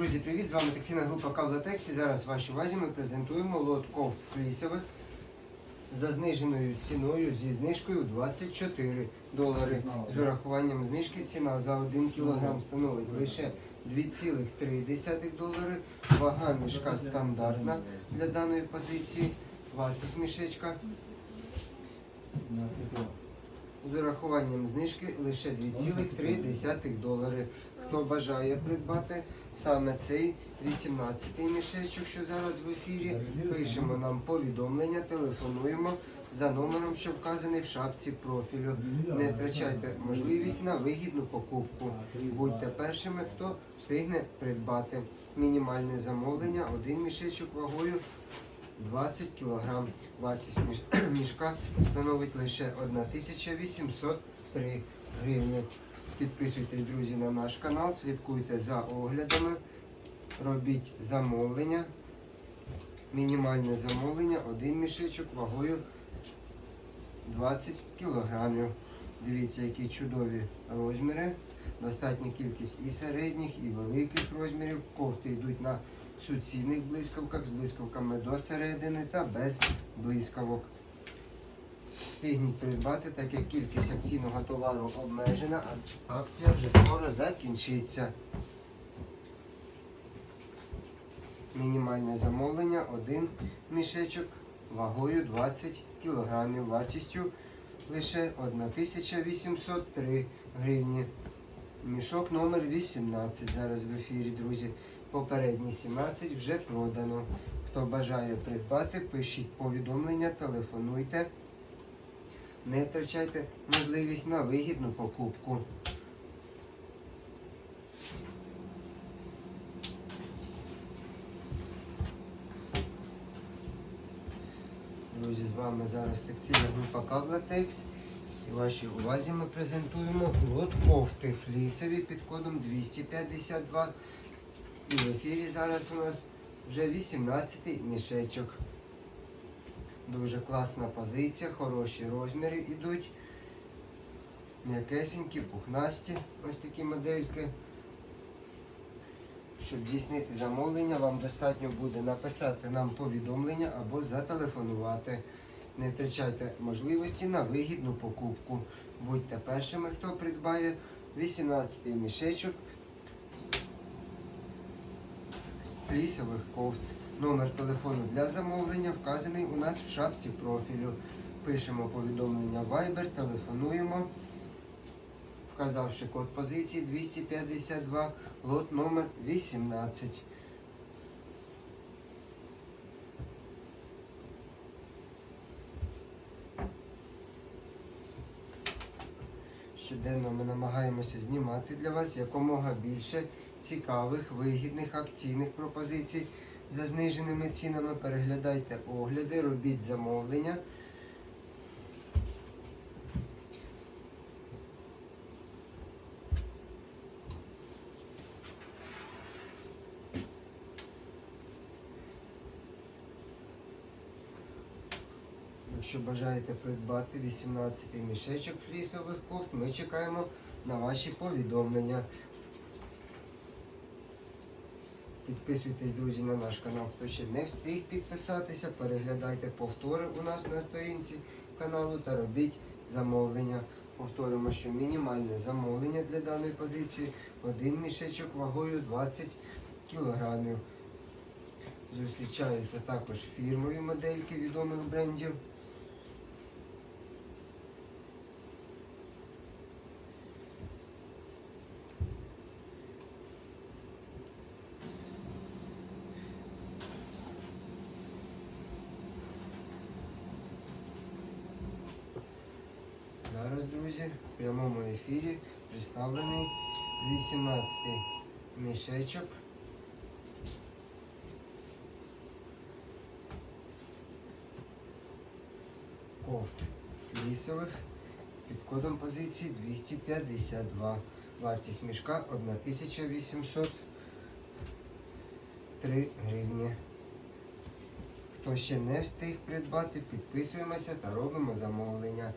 Друзі, привіт! З вами таксійна група Кавлатекс. І зараз вашій увазі ми презентуємо лот кофт флісових за зниженою ціною зі знижкою 24 долари. З урахуванням знижки ціна за 1 кг становить лише 2,3 долари. Вага мішка стандартна для даної позиції. Вартість мішечка з урахуванням знижки лише 2,3 долари. Хто бажає придбати саме цей 18-й мішечок, що зараз в ефірі, пишемо нам повідомлення, телефонуємо за номером, що вказаний в шапці профілю. Не втрачайте можливість на вигідну покупку. Будьте першими, хто встигне придбати. Мінімальне замовлення, один мішечок вагою 20 кг. Вартість мішка становить лише 1803 гривні. Підписуйтесь, друзі, на наш канал, слідкуйте за оглядами, робіть замовлення. Мінімальне замовлення, один мішечок вагою 20 кг. Дивіться, які чудові розміри. Достатня кількість і середніх, і великих розмірів. Кофти йдуть на суцільних блискавках з блискавками до середини та без блискавок. Встигніть придбати, так як кількість акційного товару обмежена, а акція вже скоро закінчиться. Мінімальне замовлення один мішечок вагою 20 кг, вартістю лише 1803 гривні. Мішок номер 18 зараз в ефірі, друзі. Попередні 17 вже продано. Хто бажає придбати, пишіть повідомлення, телефонуйте. Не втрачайте можливість на вигідну покупку. Друзі, з вами зараз текстильна група Кавлатекс. І вашій увазі ми презентуємо лот кофти флісові під кодом 252. І в ефірі зараз у нас вже 18-й мішечок. Дуже класна позиція, хороші розміри йдуть. М'якесенькі, пухнасті, ось такі модельки. Щоб здійснити замовлення, вам достатньо буде написати нам повідомлення або зателефонувати. Не втрачайте можливості на вигідну покупку. Будьте першими, хто придбає 18-й мішечок флісових кофт. Номер телефону для замовлення вказаний у нас в шапці профілю. Пишемо повідомлення Viber, телефонуємо, вказавши код позиції 252, лот номер 18. Щоденно ми намагаємося знімати для вас якомога більше цікавих, вигідних акційних пропозицій за зниженими цінами. Переглядайте огляди, робіть замовлення. Якщо бажаєте придбати 18-й мішечок флісових кофт, ми чекаємо на ваші повідомлення. Підписуйтесь, друзі, на наш канал, хто ще не встиг підписатися. Переглядайте повтори у нас на сторінці каналу та робіть замовлення. Повторимо, що мінімальне замовлення для даної позиції один мішечок вагою 20 кг. Зустрічаються також фірмові модельки відомих брендів. Зараз, друзі, в прямому ефірі представлений 18-й мішечок. Кофт флісових під кодом позиції 252. Вартість мішка 1803 гривні. Хто ще не встиг придбати, підписуємося та робимо замовлення.